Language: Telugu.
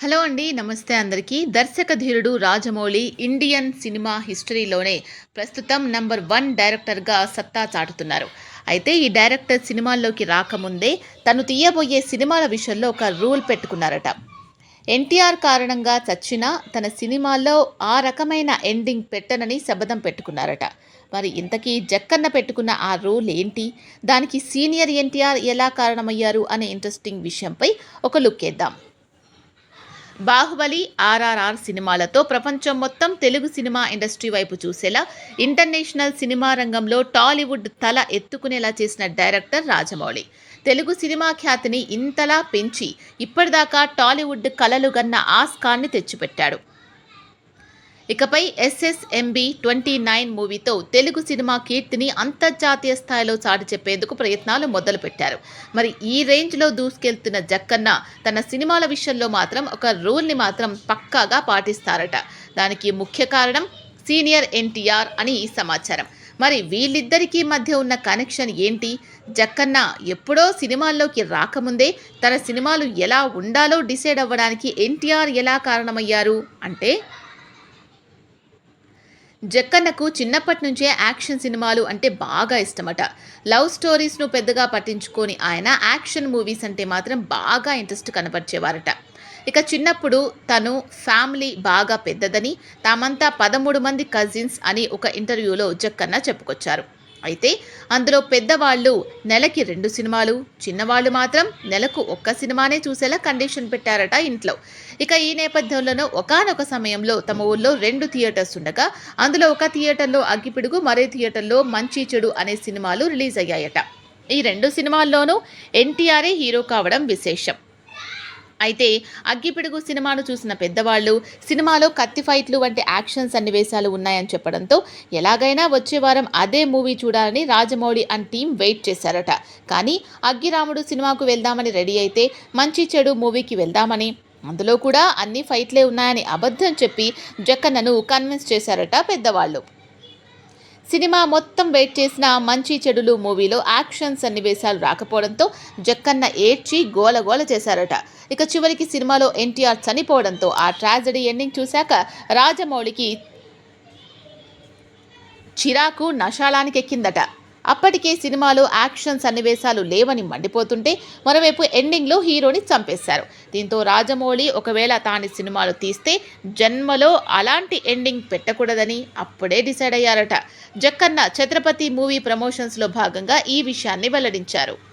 హలో అండి నమస్తే అందరికీ. దర్శక ధీరుడు రాజమౌళి ఇండియన్ సినిమా హిస్టరీలోనే ప్రస్తుతం నంబర్ వన్ డైరెక్టర్గా సత్తా చాటుతున్నారు. అయితే ఈ డైరెక్టర్ సినిమాల్లోకి రాకముందే తను తీయబోయే సినిమాల విషయంలో ఒక రూల్ పెట్టుకున్నారట. ఎన్టీఆర్ కారణంగా చచ్చిన తన సినిమాల్లో ఆ రకమైన ఎండింగ్ పెట్టనని శబదం పెట్టుకున్నారట. మరి ఇంతకీ జక్కన్న పెట్టుకున్న ఆ రూల్ ఏంటి? దానికి సీనియర్ ఎన్టీఆర్ ఎలా కారణమయ్యారు అనే ఇంట్రెస్టింగ్ విషయంపై ఒక లుక్ వేద్దాం. బాహుబలి ఆర్ఆర్ఆర్ సినిమాలతో ప్రపంచం మొత్తం తెలుగు సినిమా ఇండస్ట్రీ వైపు చూసేలా ఇంటర్నేషనల్ సినిమా రంగంలో టాలీవుడ్ తల ఎత్తుకునేలా చేసిన డైరెక్టర్ రాజమౌళి. తెలుగు సినిమా ఖ్యాతిని ఇంతలా పెంచి ఇప్పటిదాకా టాలీవుడ్ కలలుగన్న ఆస్కాన్ని ఆస్కార్ని తెచ్చిపెట్టాడు. ఇకపై ఎస్ఎస్ఎంబి ట్వంటీ నైన్ మూవీతో తెలుగు సినిమా కీర్తిని అంతర్జాతీయ స్థాయిలో చాటి చెప్పేందుకు ప్రయత్నాలు మొదలుపెట్టారు. మరి ఈ రేంజ్లో దూసుకెళ్తున్న జక్కన్న తన సినిమాల విషయంలో మాత్రం ఒక రూల్ని మాత్రం పక్కాగా పాటిస్తారట. దానికి ముఖ్య కారణం సీనియర్ ఎన్టీఆర్ అని ఈ సమాచారం. మరి వీళ్ళిద్దరికీ మధ్య ఉన్న కనెక్షన్ ఏంటి? జక్కన్న ఎప్పుడో సినిమాల్లోకి రాకముందే తన సినిమాలు ఎలా ఉండాలో డిసైడ్ అవ్వడానికి ఎన్టీఆర్ ఎలా కారణమయ్యారు? అంటే జక్కన్నకు చిన్నప్పటి నుంచే యాక్షన్ సినిమాలు అంటే బాగా ఇష్టమట. లవ్ స్టోరీస్ను పెద్దగా పట్టించుకొని ఆయన యాక్షన్ మూవీస్ అంటే మాత్రం బాగా ఇంట్రెస్ట్ కనపరిచేవారట. ఇక చిన్నప్పుడు తను ఫ్యామిలీ బాగా పెద్దదని తామంతా పదమూడు మంది కజిన్స్ అని ఒక ఇంటర్వ్యూలో జక్కన్న చెప్పుకొచ్చారు. అయితే అందులో పెద్దవాళ్ళు నెలకి రెండు సినిమాలు చిన్నవాళ్ళు మాత్రం నెలకు ఒక్క సినిమానే చూసేలా కండిషన్ పెట్టారట ఇంట్లో. ఇక ఈ నేపథ్యంలోనూ ఒకానొక సమయంలో తమ ఊళ్ళో రెండు థియేటర్స్ ఉండగా అందులో ఒక థియేటర్లో అగ్గిపిడుగు మరే థియేటర్లో మంచి చెడు అనే సినిమాలు రిలీజ్ అయ్యాయట. ఈ రెండు సినిమాల్లోనూ ఎన్టీఆర్ఏ హీరో కావడం విశేషం. అయితే అగ్గిపిడుగు సినిమాను చూసిన పెద్దవాళ్ళు సినిమాలో కత్తి ఫైట్లు వంటి యాక్షన్ సన్నివేశాలు ఉన్నాయని చెప్పడంతో ఎలాగైనా వచ్చే వారం అదే మూవీ చూడాలని రాజమౌళి అండ్ టీం వెయిట్ చేశారట. కానీ అగ్గిరాముడు సినిమాకు వెళ్దామని రెడీ అయితే మంచి చెడు మూవీకి వెళ్దామని. అందులో కూడా అన్ని ఫైట్లే ఉన్నాయని అబద్ధం చెప్పి జక్కన్నను కన్విన్స్ చేశారట పెద్దవాళ్ళు. సినిమా మొత్తం వెయిట్ చేసిన మంచి చెడులు మూవీలో యాక్షన్ సన్నివేశాలు రాకపోవడంతో జక్కన్న ఏడ్చి గోలగోల చేశారట. ఇక చివరికి సినిమాలో ఎన్టీఆర్ చనిపోవడంతో ఆ ట్రాజడీ ఎండింగ్ చూశాక రాజమౌళికి చిరాకు నషాలానికి ఎక్కిందట అప్పటికే సినిమాలో యాక్షన్ సన్నివేశాలు లేవని మండిపోతుంటే మరోవైపు ఎండింగ్లో హీరోని చంపేశారు. దీంతో రాజమౌళి ఒకవేళ తాని సినిమాలు తీస్తే జన్మలో అలాంటి ఎండింగ్ పెట్టకూడదని అప్పుడే డిసైడ్ అయ్యారట. జక్కన్న ఛత్రపతి మూవీ ప్రమోషన్స్లో భాగంగా ఈ విషయాన్ని వెల్లడించారు.